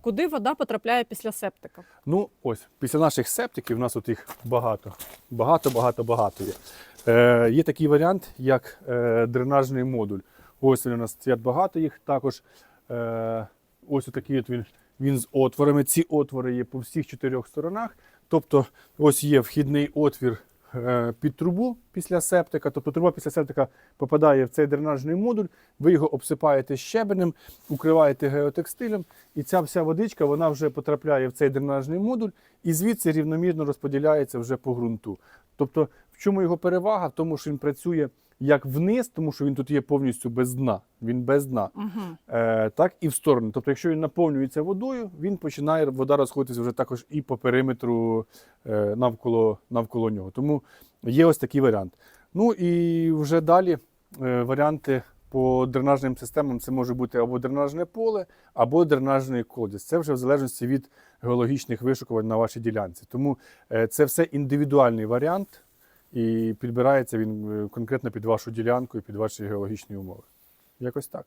Куди вода потрапляє після септика? Ну, ось, після наших септиків, у нас тут їх багато. Багато, багато, багато є. Е, є такий варіант, як е, дренажний модуль. Ось у нас стоять багато їх. Також е, ось такий от він, він з отворами. Ці отвори є по всіх чотирьох сторонах. Тобто, ось є вхідний отвір під трубу після септика. Тобто труба після септика попадає в цей дренажний модуль, ви його обсипаєте щебенем, укриваєте геотекстилем, і ця вся водичка вона вже потрапляє в цей дренажний модуль і звідси рівномірно розподіляється вже по ґрунту. Тобто, в чому його перевага? В тому, що він працює як вниз, тому що він тут є повністю без дна. Він без дна. Угу. Е, так і в сторону. Тобто, якщо він наповнюється водою, він починає вода розходитися вже також і по периметру е, навколо, навколо нього. Тому є ось такий варіант. Ну і вже далі е, варіанти по дренажним системам це може бути або дренажне поле, або дренажний колодязь. Це вже в залежності від геологічних вишукувань на вашій ділянці. Тому е, це все індивідуальний варіант, і підбирається він е, конкретно під вашу ділянку і під ваші геологічні умови. Якось так.